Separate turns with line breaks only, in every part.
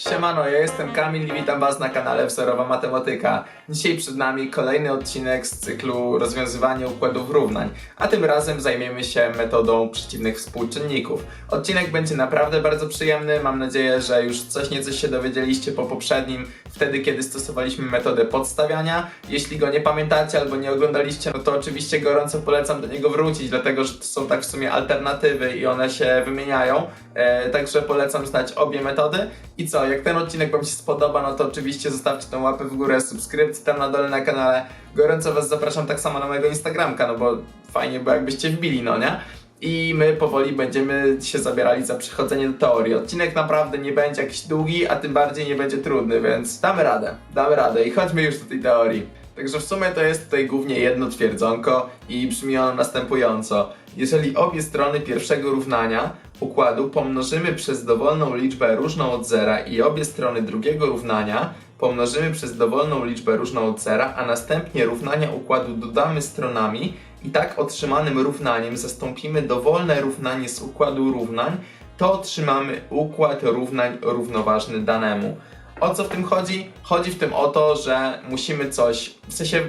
Siemano, ja jestem Kamil i witam Was na kanale Wzorowa Matematyka. Dzisiaj przed nami kolejny odcinek z cyklu rozwiązywania układów równań, a tym razem zajmiemy się metodą przeciwnych współczynników. Odcinek będzie naprawdę bardzo przyjemny, mam nadzieję, że już coś nieco się dowiedzieliście po poprzednim, wtedy kiedy stosowaliśmy metodę podstawiania. Jeśli go nie pamiętacie albo nie oglądaliście, no to oczywiście gorąco polecam do niego wrócić, dlatego że to są tak w sumie alternatywy i one się wymieniają, e, także polecam znać obie metody. I co, jak ten odcinek Wam się spodoba, no to oczywiście zostawcie tą łapę w górę, subskrypcję tam na dole na kanale. Gorąco Was zapraszam tak samo na mojego Instagramka, no bo fajnie by jakbyście wbili, no nie? I my powoli będziemy się zabierali za przechodzenie do teorii. Odcinek naprawdę nie będzie jakiś długi, a tym bardziej nie będzie trudny, więc damy radę, damy radę i chodźmy już do tej teorii. Także w sumie to jest tutaj głównie jedno twierdzonko i brzmi ono następująco. Jeżeli obie strony pierwszego równania układu pomnożymy przez dowolną liczbę różną od zera i obie strony drugiego równania pomnożymy przez dowolną liczbę różną od zera, a następnie równania układu dodamy stronami i tak otrzymanym równaniem zastąpimy dowolne równanie z układu równań, to otrzymamy układ równań równoważny danemu. O co w tym chodzi? Chodzi w tym o to, że musimy coś, w sensie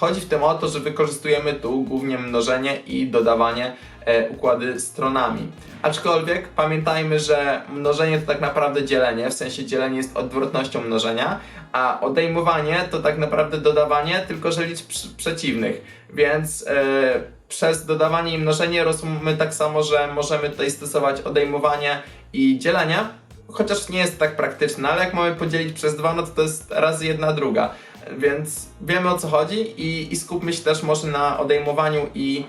chodzi w tym o to, że wykorzystujemy tu głównie mnożenie i dodawanie e, układy stronami. Aczkolwiek pamiętajmy, że mnożenie to tak naprawdę dzielenie, w sensie dzielenie jest odwrotnością mnożenia, a odejmowanie to tak naprawdę dodawanie, tylko że liczb przeciwnych. Więc e, przez dodawanie i mnożenie rozumiemy tak samo, że możemy tutaj stosować odejmowanie i dzielenie, chociaż nie jest tak praktyczne, ale jak mamy podzielić przez dwa, no to to jest razy jedna druga. Więc wiemy o co chodzi i, i skupmy się też może na odejmowaniu i,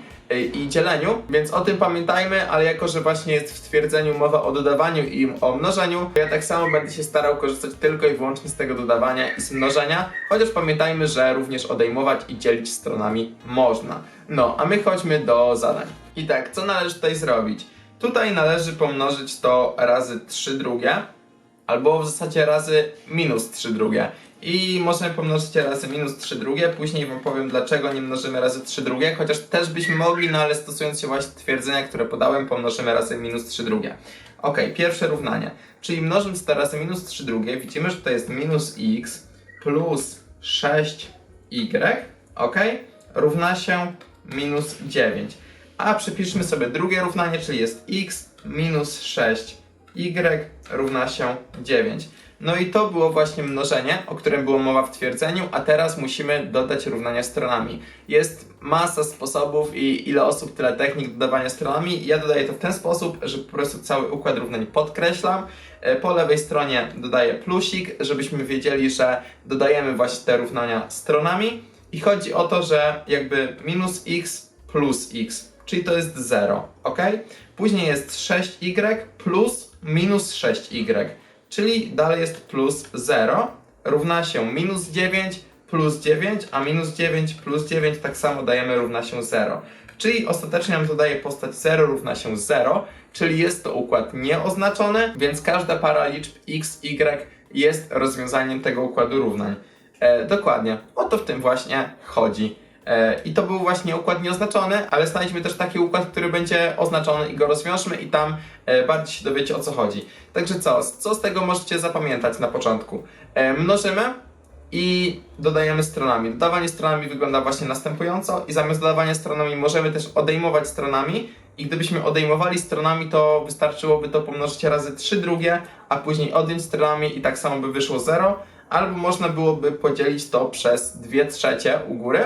i dzieleniu, więc o tym pamiętajmy, ale jako, że właśnie jest w twierdzeniu mowa o dodawaniu i o mnożeniu, ja tak samo będę się starał korzystać tylko i wyłącznie z tego dodawania i z mnożenia, chociaż pamiętajmy, że również odejmować i dzielić stronami można. No, a my chodźmy do zadań. I tak, co należy tutaj zrobić? Tutaj należy pomnożyć to razy 3 drugie, albo w zasadzie razy minus 3 drugie. I możemy pomnożyć razy minus 3 drugie, później wam powiem dlaczego nie mnożymy razy 3 drugie, chociaż też byśmy mogli, no ale stosując się właśnie twierdzenia, które podałem, pomnożymy razy minus 3 drugie. Ok, pierwsze równanie, czyli mnożąc to razy minus 3 drugie, widzimy, że to jest minus x plus 6y, ok, równa się minus 9. A przypiszmy sobie drugie równanie, czyli jest x minus 6y równa się 9. No i to było właśnie mnożenie, o którym było mowa w twierdzeniu, a teraz musimy dodać równania stronami. Jest masa sposobów i ile osób, tyle technik dodawania stronami. Ja dodaję to w ten sposób, że po prostu cały układ równań podkreślam. E, Po lewej stronie dodaję plusik, żebyśmy wiedzieli, że dodajemy właśnie te równania stronami. I chodzi o to, że jakby minus x plus x, czyli to jest 0, ok? Później jest 6y plus minus 6y, czyli dalej jest plus 0, równa się minus 9 plus 9, a minus 9 plus 9 tak samo dajemy równa się 0. Czyli ostatecznie nam to daje postać 0 równa się 0, czyli jest to układ nieoznaczony, więc każda para liczb x, y jest rozwiązaniem tego układu równań. E, dokładnie, o to w tym właśnie chodzi. E, I to był właśnie układ nieoznaczony, ale znajdźmy też taki układ, który będzie oznaczony i go rozwiążmy i tam e, bardziej się dowiecie o co chodzi. Także co, co z tego możecie zapamiętać na początku? E, mnożymy i dodajemy stronami. Dodawanie stronami wygląda właśnie następująco i zamiast dodawania stronami możemy też odejmować stronami i gdybyśmy odejmowali stronami, to wystarczyłoby to pomnożyć razy 3 drugie, a później odjąć stronami i tak samo by wyszło 0, albo można byłoby podzielić to przez 2 trzecie u góry,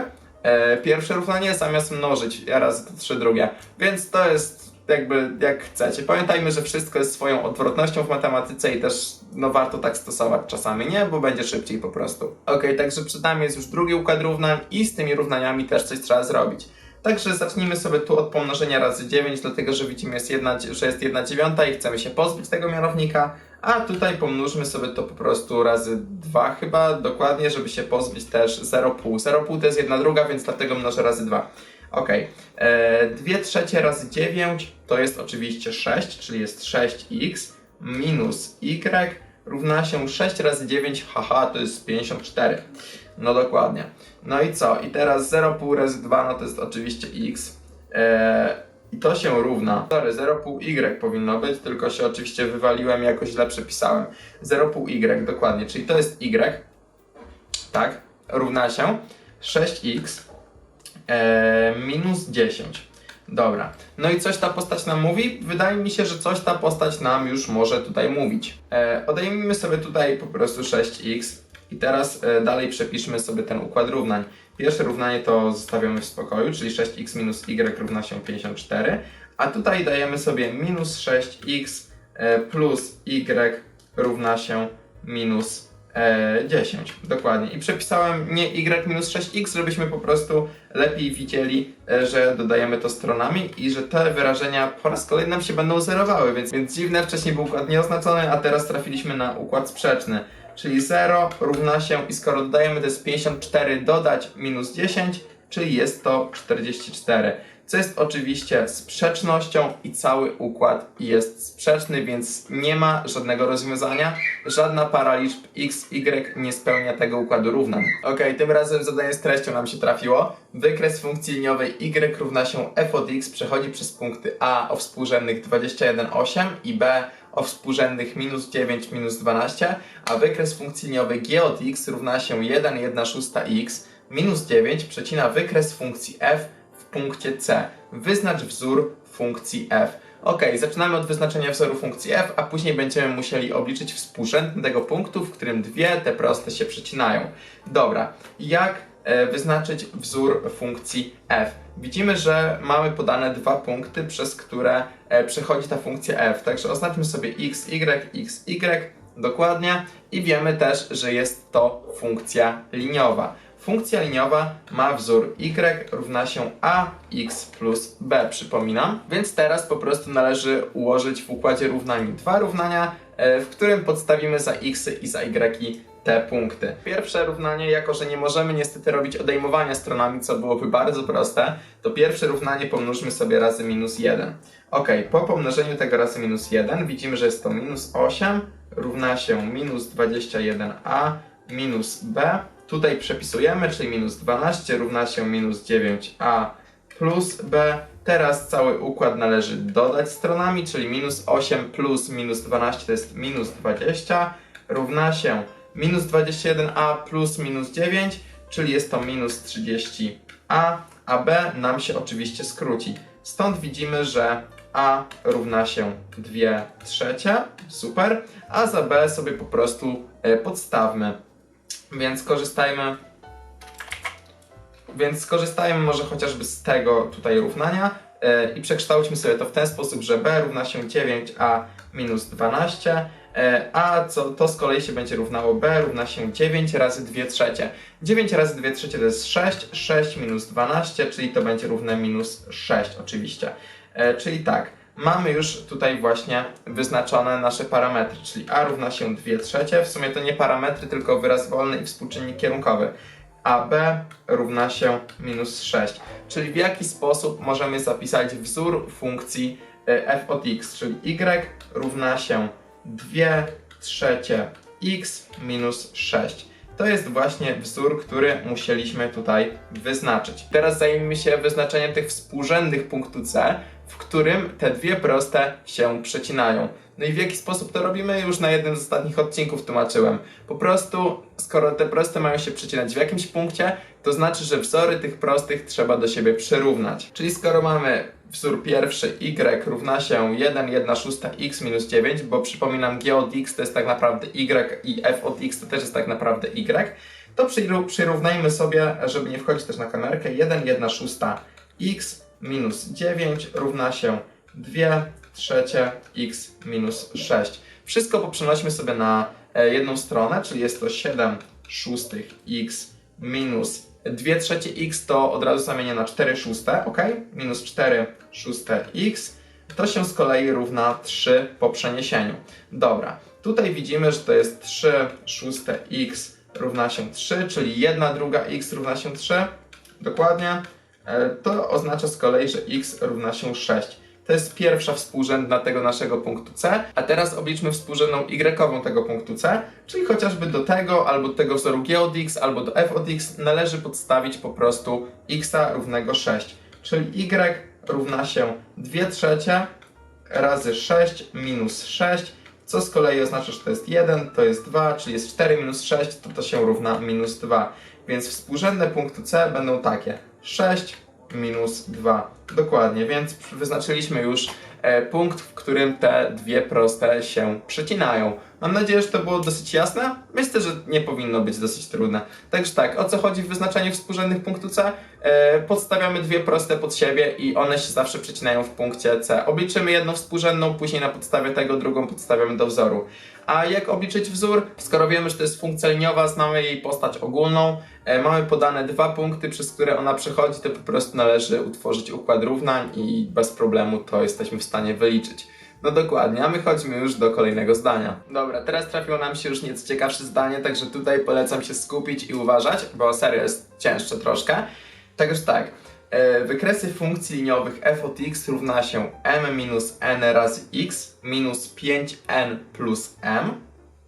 pierwsze równanie zamiast mnożyć razy to 3 drugie. Więc to jest jakby jak chcecie. Pamiętajmy, że wszystko jest swoją odwrotnością w matematyce i też no warto tak stosować czasami, nie? Bo będzie szybciej po prostu. Ok, także przed nami jest już drugi układ równań i z tymi równaniami też coś trzeba zrobić. Także zacznijmy sobie tu od pomnożenia razy 9, dlatego że widzimy, jest jedna, że jest 1 dziewiąta i chcemy się pozbyć tego mianownika, a tutaj pomnóżmy sobie to po prostu razy 2 chyba dokładnie, żeby się pozbyć też 0,5. 0,5 to jest 1 druga, więc dlatego mnożę razy 2. Ok, e, 2 trzecie razy 9 to jest oczywiście 6, czyli jest 6x minus y równa się 6 razy 9, haha, to jest 54. No dokładnie. No i co? I teraz 0,5 razy 2, no to jest oczywiście x. to się równa. Sorry, 0,5y powinno być, tylko się oczywiście wywaliłem jakoś źle przepisałem. 0,5y, dokładnie, czyli to jest y, tak, równa się 6x e, minus 10. Dobra, no i coś ta postać nam mówi? Wydaje mi się, że coś ta postać nam już może tutaj mówić. E, odejmijmy sobie tutaj po prostu 6x i teraz e, dalej przepiszmy sobie ten układ równań. Pierwsze równanie to zostawiamy w spokoju, czyli 6x minus y równa się 54, a tutaj dajemy sobie minus 6x e, plus y równa się minus e, 10. Dokładnie. I przepisałem nie y minus 6x, żebyśmy po prostu lepiej widzieli, e, że dodajemy to stronami i że te wyrażenia po raz kolejny nam się będą zerowały, więc, więc dziwne, wcześniej był układ nieoznaczony, a teraz trafiliśmy na układ sprzeczny. Czyli 0 równa się i skoro dodajemy to jest 54 dodać minus 10, czyli jest to 44. Co jest oczywiście sprzecznością i cały układ jest sprzeczny, więc nie ma żadnego rozwiązania. Żadna para liczb x, y nie spełnia tego układu równań. Ok, tym razem zadanie z treścią nam się trafiło. Wykres funkcji liniowej y równa się f od x przechodzi przez punkty a o współrzędnych 21,8 i b o współrzędnych minus 9, minus 12, a wykres funkcji liniowej g od x równa się 1, 1 szósta x minus 9 przecina wykres funkcji f w punkcie c. Wyznacz wzór funkcji f. Ok, zaczynamy od wyznaczenia wzoru funkcji f, a później będziemy musieli obliczyć współrzędne tego punktu, w którym dwie te proste się przecinają. Dobra, jak wyznaczyć wzór funkcji f? Widzimy, że mamy podane dwa punkty, przez które e, przechodzi ta funkcja f. Także oznaczmy sobie x, y, x, y dokładnie i wiemy też, że jest to funkcja liniowa. Funkcja liniowa ma wzór y równa się ax plus b, przypominam. Więc teraz po prostu należy ułożyć w układzie równań dwa równania, e, w którym podstawimy za x i za y te punkty. Pierwsze równanie, jako że nie możemy niestety robić odejmowania stronami, co byłoby bardzo proste, to pierwsze równanie pomnóżmy sobie razy minus 1. Ok, po pomnożeniu tego razy minus 1 widzimy, że jest to minus 8 równa się minus 21a minus b. Tutaj przepisujemy, czyli minus 12 równa się minus 9a plus b. Teraz cały układ należy dodać stronami, czyli minus 8 plus minus 12 to jest minus 20 równa się minus 21a plus minus 9, czyli jest to minus 30a, a b nam się oczywiście skróci. Stąd widzimy, że a równa się 2 trzecie, super, a za b sobie po prostu e, podstawmy. Więc korzystajmy więc skorzystajmy może chociażby z tego tutaj równania e, i przekształćmy sobie to w ten sposób, że b równa się 9a minus 12, e, a co, to z kolei się będzie równało b równa się 9 razy 2 trzecie. 9 razy 2 trzecie to jest 6, 6 minus 12, czyli to będzie równe minus 6 oczywiście. E, czyli tak, mamy już tutaj właśnie wyznaczone nasze parametry, czyli a równa się 2 trzecie, w sumie to nie parametry, tylko wyraz wolny i współczynnik kierunkowy. AB równa się minus 6. Czyli w jaki sposób możemy zapisać wzór funkcji e, f od x, czyli y równa się 2 trzecie x minus 6. To jest właśnie wzór, który musieliśmy tutaj wyznaczyć. Teraz zajmijmy się wyznaczeniem tych współrzędnych punktu C, w którym te dwie proste się przecinają. No i w jaki sposób to robimy? Już na jednym z ostatnich odcinków tłumaczyłem. Po prostu, skoro te proste mają się przecinać w jakimś punkcie, to znaczy, że wzory tych prostych trzeba do siebie przyrównać. Czyli skoro mamy wzór pierwszy y równa się 1, 1 szósta x minus 9, bo przypominam g od x to jest tak naprawdę y i f od x to też jest tak naprawdę y, to przyró- przyrównajmy sobie, żeby nie wchodzić też na kamerkę, 1, 1 szósta x minus 9 równa się 2 trzecie x minus 6. Wszystko poprzenośmy sobie na e, jedną stronę, czyli jest to 7 szóstych x minus 2 trzecie x to od razu zamienię na 4 szóste, ok? Minus 4 szóste x. To się z kolei równa 3 po przeniesieniu. Dobra, tutaj widzimy, że to jest 3 szóste x równa się 3, czyli 1 druga x równa się 3. Dokładnie. E, To oznacza z kolei, że x równa się 6. To jest pierwsza współrzędna tego naszego punktu C, a teraz obliczmy współrzędną y tego punktu C, czyli chociażby do tego, albo do tego wzoru g od x, albo do f od x należy podstawić po prostu x równego 6, czyli y równa się 2 trzecie razy 6 minus 6, co z kolei oznacza, że to jest 1, to jest 2, czyli jest 4 minus 6, to to się równa minus 2. Więc współrzędne punktu C będą takie 6 minus 2. Dokładnie, więc wyznaczyliśmy już e, punkt, w którym te dwie proste się przecinają. Mam nadzieję, że to było dosyć jasne. Myślę, że nie powinno być dosyć trudne. Także tak, o co chodzi w wyznaczaniu współrzędnych punktu C? E, podstawiamy dwie proste pod siebie i one się zawsze przecinają w punkcie C. Obliczymy jedną współrzędną, później na podstawie tego drugą podstawiamy do wzoru. A jak obliczyć wzór? Skoro wiemy, że to jest funkcja liniowa, znamy jej postać ogólną, e, mamy podane dwa punkty, przez które ona przechodzi, to po prostu należy utworzyć układ równań i bez problemu to jesteśmy w stanie wyliczyć. No dokładnie, a my chodźmy już do kolejnego zdania. Dobra, teraz trafiło nam się już nieco ciekawsze zdanie, także tutaj polecam się skupić i uważać, bo serio jest cięższe troszkę. Także tak, wykresy funkcji liniowych f od x równa się m minus n razy x minus 5n plus m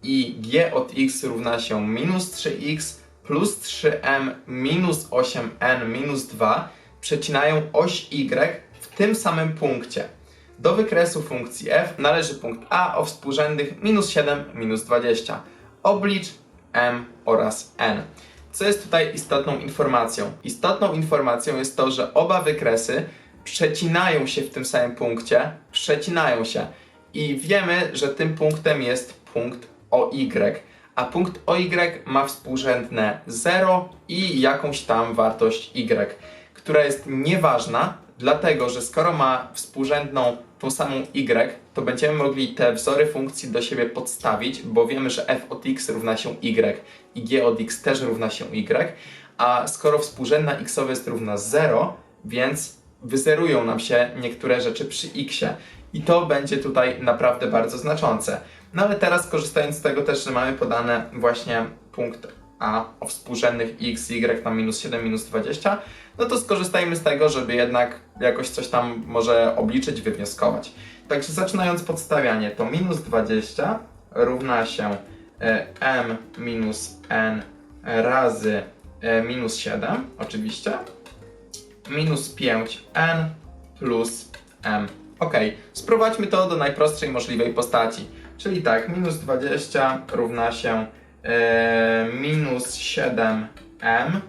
i g od x równa się minus 3x plus 3m minus 8n minus 2 przecinają oś y w tym samym punkcie. Do wykresu funkcji f należy punkt a o współrzędnych minus 7, minus 20. Oblicz m oraz n. Co jest tutaj istotną informacją? Istotną informacją jest to, że oba wykresy przecinają się w tym samym punkcie, przecinają się. I wiemy, że tym punktem jest punkt OY, a punkt OY ma współrzędne 0 i jakąś tam wartość Y, która jest nieważna, dlatego że skoro ma współrzędną tą samą Y, to będziemy mogli te wzory funkcji do siebie podstawić, bo wiemy, że f od x równa się Y i g od x też równa się Y, a skoro współrzędna xowa jest równa 0, więc wyzerują nam się niektóre rzeczy przy xie. I to będzie tutaj naprawdę bardzo znaczące. No ale teraz korzystając z tego też, że mamy podane właśnie punkt A o współrzędnych x, y na minus 7, minus 20, no to skorzystajmy z tego, żeby jednak jakoś coś tam może obliczyć, wywnioskować. Także zaczynając podstawianie, to minus 20 równa się e, m minus n razy e, minus 7, oczywiście, minus 5n plus m. Ok, sprowadźmy to do najprostszej możliwej postaci. Czyli tak, minus 20 równa się e, minus 7m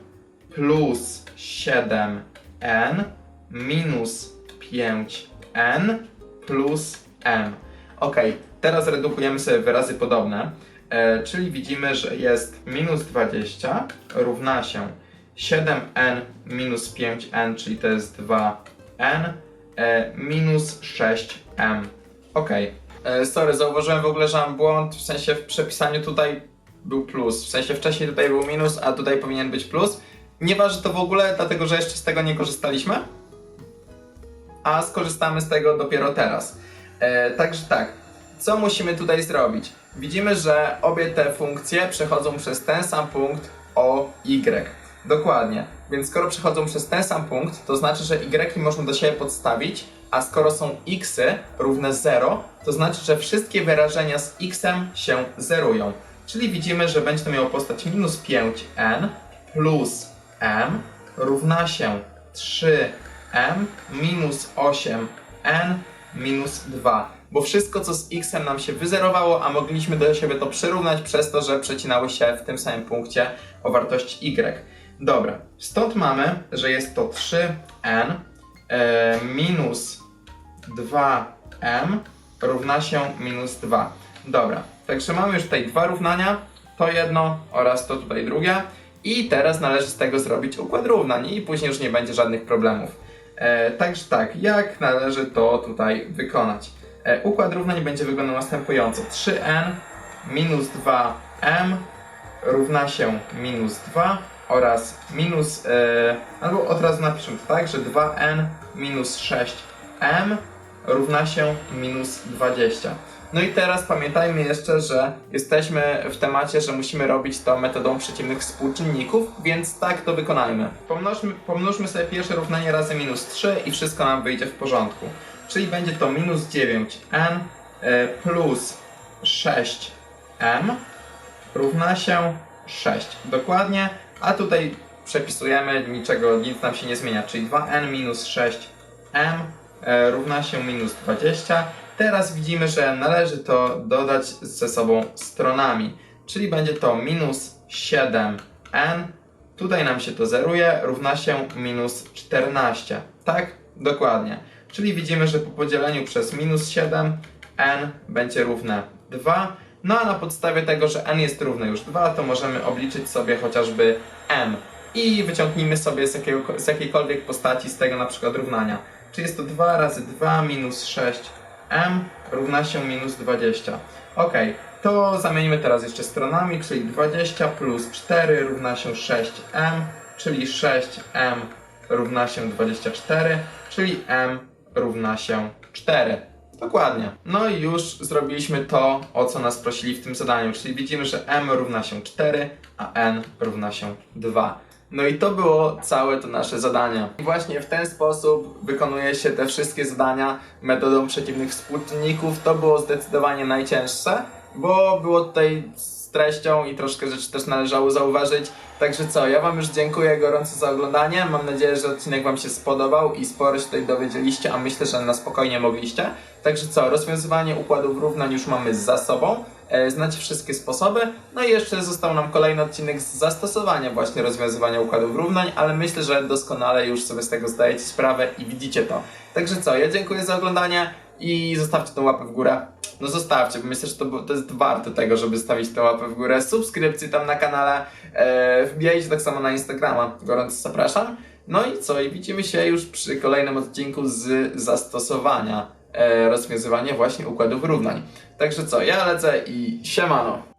plus 7n minus 5n plus m. Ok, teraz redukujemy sobie wyrazy podobne, e, czyli widzimy, że jest minus 20 równa się 7n minus 5n, czyli to jest 2n, e, minus 6m. Ok. E, sorry, zauważyłem w ogóle, że mam błąd, w sensie w przepisaniu tutaj był plus, w sensie wcześniej tutaj był minus, a tutaj powinien być plus. Nie waży to w ogóle, dlatego że jeszcze z tego nie korzystaliśmy, a skorzystamy z tego dopiero teraz. E, także tak, co musimy tutaj zrobić? Widzimy, że obie te funkcje przechodzą przez ten sam punkt o y. Dokładnie. Więc skoro przechodzą przez ten sam punkt, to znaczy, że y można do siebie podstawić, a skoro są xy równe 0, to znaczy, że wszystkie wyrażenia z xem się zerują. Czyli widzimy, że będzie to miało postać minus 5n plus m równa się 3m minus 8n minus 2. Bo wszystko, co z xem nam się wyzerowało, a mogliśmy do siebie to przyrównać przez to, że przecinały się w tym samym punkcie o wartości y. Dobra, stąd mamy, że jest to 3n e, minus 2m równa się minus 2. Dobra, także mamy już tutaj dwa równania, to jedno oraz to tutaj drugie. I teraz należy z tego zrobić układ równań i później już nie będzie żadnych problemów. E, także tak, jak należy to tutaj wykonać? E, układ równań będzie wyglądał następująco. 3n minus 2m równa się minus 2 oraz minus, e, albo od razu napiszę to tak, że 2n minus 6m równa się minus 20. No i teraz pamiętajmy jeszcze, że jesteśmy w temacie, że musimy robić to metodą przeciwnych współczynników, więc tak to wykonajmy. Pomnożmy, pomnóżmy sobie pierwsze równanie razy minus 3 i wszystko nam wyjdzie w porządku. Czyli będzie to minus 9n e, plus 6m równa się 6. Dokładnie, a tutaj przepisujemy, niczego, nic nam się nie zmienia, czyli 2n minus 6 m e, równa się minus 20. Teraz widzimy, że należy to dodać ze sobą stronami, czyli będzie to minus 7n. Tutaj nam się to zeruje, równa się minus 14. Tak? Dokładnie. Czyli widzimy, że po podzieleniu przez minus 7 n będzie równe 2. No a na podstawie tego, że n jest równe już 2, to możemy obliczyć sobie chociażby m. I wyciągnijmy sobie z, jakiego, z jakiejkolwiek postaci z tego na przykład równania. Czyli jest to 2 razy 2 minus 6m równa się minus 20. Ok, to zamienimy teraz jeszcze stronami, czyli 20 plus 4 równa się 6m, czyli 6m równa się 24, czyli m równa się 4. Dokładnie. No i już zrobiliśmy to, o co nas prosili w tym zadaniu, czyli widzimy, że m równa się 4, a n równa się 2. No i to było całe to nasze zadanie. I właśnie w ten sposób wykonuje się te wszystkie zadania metodą przeciwnych współczynników. To było zdecydowanie najcięższe, bo było tutaj z treścią i troszkę rzeczy też należało zauważyć. Także co, ja Wam już dziękuję gorąco za oglądanie. Mam nadzieję, że odcinek Wam się spodobał i sporo się tutaj dowiedzieliście, a myślę, że na spokojnie mogliście. Także co, rozwiązywanie układów równań już mamy za sobą. E, Znacie wszystkie sposoby. No i jeszcze został nam kolejny odcinek z zastosowania właśnie rozwiązywania układów równań, ale myślę, że doskonale już sobie z tego zdajecie sprawę i widzicie to. Także co, ja dziękuję za oglądanie i zostawcie tą łapę w górę. No zostawcie, bo myślę, że to, to jest warte tego, żeby stawić tę łapę w górę. Subskrypcji tam na kanale. E, wbijajcie tak samo na Instagrama. Gorąco zapraszam. No i co? I widzimy się już przy kolejnym odcinku z zastosowania e, rozwiązywania właśnie układów równań. Także co? Ja lecę i siemano.